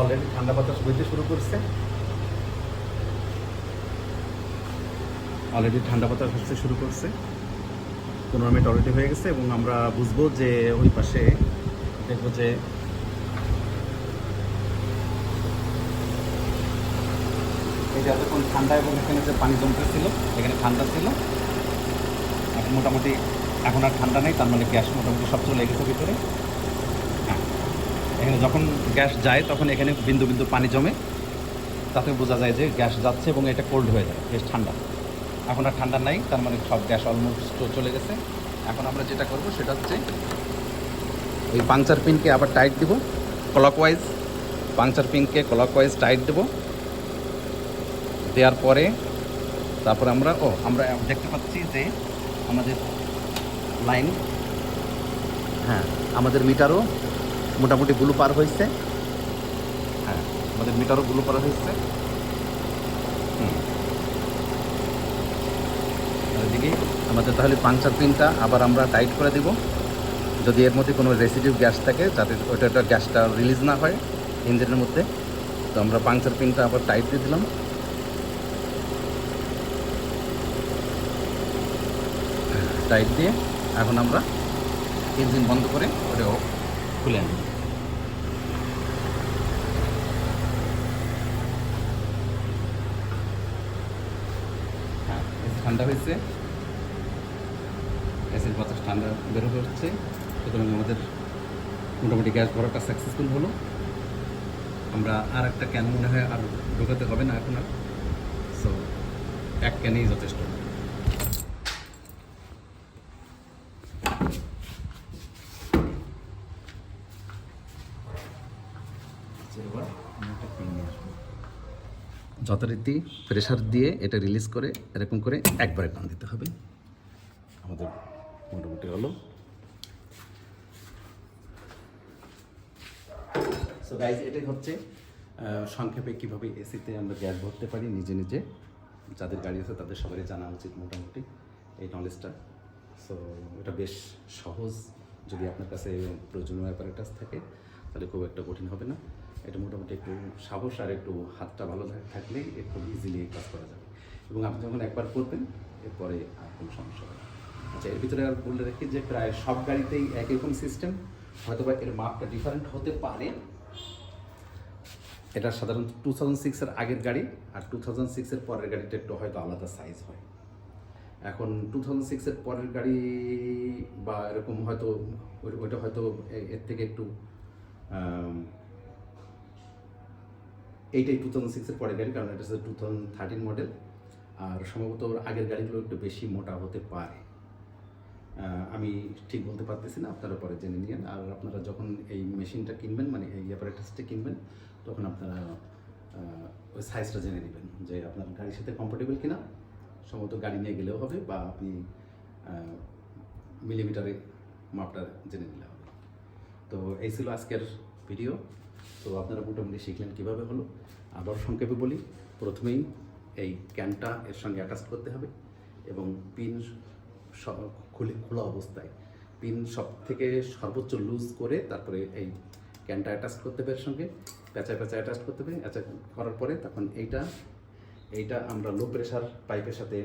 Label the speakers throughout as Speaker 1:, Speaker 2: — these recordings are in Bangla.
Speaker 1: অলরেডি ঠান্ডা বাতাস বইতে শুরু করছে। অলরেডি ঠান্ডা বাতাস হচ্ছে শুরু করছে। পনেরো মিনিট অলরেডি হয়ে গেছে এবং আমরা বুঝব যে ওই পাশে দেখব যে এতক্ষণ ঠান্ডা এবং এখানে যে পানি জমতেছিল এখানে ঠান্ডা ছিল। এখন মোটামুটি এখন আর ঠান্ডা নেই, তার মানে গ্যাস মোটামুটি সব চলে গেছে ভিতরে। এখানে যখন গ্যাস যায়, তখন এখানে বিন্দু বিন্দু পানি জমে, তাতে বোঝা যায় যে গ্যাস যাচ্ছে এবং এটা কোল্ড হয়ে যায়, বেশ ঠান্ডা। এখন আর ঠান্ডা নাই, তার মানে সব গ্যাস অলমোস্ট চলে গেছে। এখন আমরা যেটা করব সেটা হচ্ছে ওই পাংচার পিনকে আবার টাইট দিব ক্লকওয়াইজ পাংচার পিনকে ক্লকওয়াইজ টাইট দেবো। দেওয়ার পরে তারপরে আমরা, ও, আমরা দেখতে পাচ্ছি যে আমাদের লাইন হ্যাঁ আমাদের মিটারও মোটামুটি ব্লু পার হয়েছে। হ্যাঁ আমাদের মিটারও ব্লু পার হয়েছে। আমাদের তাহলে পাংচার পিনটা আবার আমরা টাইট করে দিব। যদি এর মধ্যে কোনো রেসিডিউ গ্যাস থাকে, যাতে ওইটা ওটা গ্যাসটা রিলিজ না হয় ইঞ্জিনের মধ্যে, তো আমরা পাংচার পিনটা আবার টাইট দিয়ে দিলাম। টাইট দিয়ে এখন আমরা ইঞ্জিন বন্ধ করে ওটাও খুলে আনি। হ্যাঁ ঠান্ডা হয়েছে। গ্যাসের বাতাস ঠান্ডা বেরো হচ্ছে। সুতরাং আমাদের মোটামুটি গ্যাস ভরাটা সাকসেসফুল হলো। আমরা আর একটা ক্যান মনে হয় আর ঢোকাতে হবে না এখন আর। সো এক ক্যানেই যথেষ্ট। যথারীতি প্রেশার দিয়ে এটা রিলিজ করে এরকম করে একবারে টান দিতে হবে। আমাদের মোটামুটি হলো। সো এটাই হচ্ছে সংক্ষেপে কীভাবে এসিতে আমরা গ্যাস ভরতে পারি নিজে নিজে। যাদের গাড়ি আছে তাদের সবারই জানা উচিত মোটামুটি এই নলেজটা সো এটা বেশ সহজ। যদি আপনার কাছে প্রয়োজনীয় অ্যাপারেটাস থাকে, তাহলে খুব একটা কঠিন হবে না। এটা মোটামুটি একটু সাহস আর একটু হাতটা ভালো থাকলে একটু ইজিলি কাজ করা যাবে। এবং আপনি যখন একবার করবেন, এরপরে আর কোনো সমস্যা হবে আচ্ছা এর ভিতরে আর বলে রাখি যে প্রায় সব গাড়িতেই একই রকম সিস্টেম হয়তো বা এর মাপটা ডিফারেন্ট হতে পারে। এটা সাধারণত টু থাউজেন্ড সিক্সের আগের গাড়ি, আর টু থাউজেন্ড সিক্সের পরের গাড়িটা একটু হয়তো আলাদা সাইজ হয়। এখন টু থাউজেন্ড সিক্সের পরের গাড়ি বা এরকম হয়তো ওইটা হয়তো এর থেকে একটু এইটাই টু থাউজেন্ড সিক্সের পরে গাড়ি, কারণ এটা হচ্ছে টু থাউজেন্ড থার্টিন মডেল আর সম্ভবত ওর আগের গাড়িগুলো একটু বেশি মোটা হতে পারে। আমি ঠিক বলতে পারতেছি না, আপনারা পরে জেনে নিন আর আপনারা যখন এই মেশিনটা কিনবেন মানে এই অ্যাপারেটাসটা কিনবেন, তখন আপনারা ওই সাইজটা জেনে নেবেন যে আপনার গাড়ির সাথে কমফোর্টেবল কিনা। সম্ভবত গাড়ি নিয়ে গেলেও হবে বা আপনি মিলিমিটারে মাপটা জেনে নিলে হবে। তো এই ছিল আজকের ভিডিও তো আপনারা মোটামুটি শিখলেন কীভাবে হলো। আবার সংক্ষেপে বলি, প্রথমেই এই ক্যানটা এর সঙ্গে অ্যাটাচ করতে হবে এবং পিন খুলে, খোলা অবস্থায় পিন সব থেকে সর্বোচ্চ লুজ করে তারপরে এই ক্যানটা অ্যাটাচ করতে হবে এর সঙ্গে। প্যাঁচায় প্যাঁচায় অ্যাটাচ করতে হবে। অ্যাটাচ করার পরে তখন এইটা এইটা আমরা লো প্রেশার পাইপের সাথে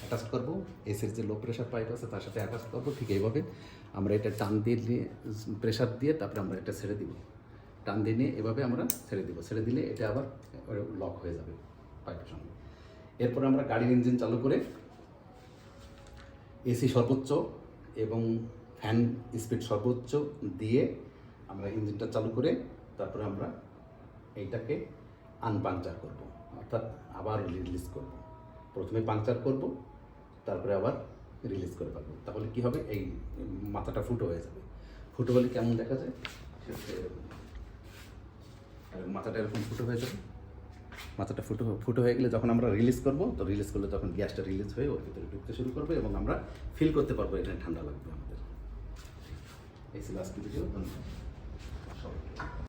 Speaker 1: অ্যাটাচ করব। এসের যে লো প্রেশার পাইপ আছে তার সাথে অ্যাটাচ করব। ঠিক এইভাবে আমরা এটা টান দিয়ে প্রেশার দিয়ে তারপরে আমরা এটা ছেড়ে দিব। টান দিয়ে নিয়ে এভাবে আমরা ছেড়ে দিব। ছেড়ে দিলে এটা আবার লক হয়ে যাবে পাইপের সঙ্গে। এরপর আমরা গাড়ির ইঞ্জিন চালু করে এসি সর্বোচ্চ এবং ফ্যান স্পিড সর্বোচ্চ দিয়ে আমরা ইঞ্জিনটা চালু করে তারপরে আমরা এইটাকে আনপাংচার করব। অর্থাৎ আবার রিলিজ করব। প্রথমে পাংচার করব, তারপরে আবার রিলিজ করে পারব তাহলে কি হবে? এই মাথাটা ফুটো হয়ে যাবে। ফুটো হলে কেমন দেখা যায়? এরকম। মাথাটা এরকম ফুটো হয়ে যাবে মাথাটা ফুটো ফুটো হয়ে গেলে যখন আমরা রিলিজ করব, তো রিলিজ করলে তখন গ্যাসটা রিলিজ হয়ে ওর ভিতরে ঢুকতে শুরু করবে এবং আমরা ফিল করতে পারব, এখানে ঠান্ডা লাগবে আমাদের এই ছিল আজকে ভিডিও ধন্যবাদ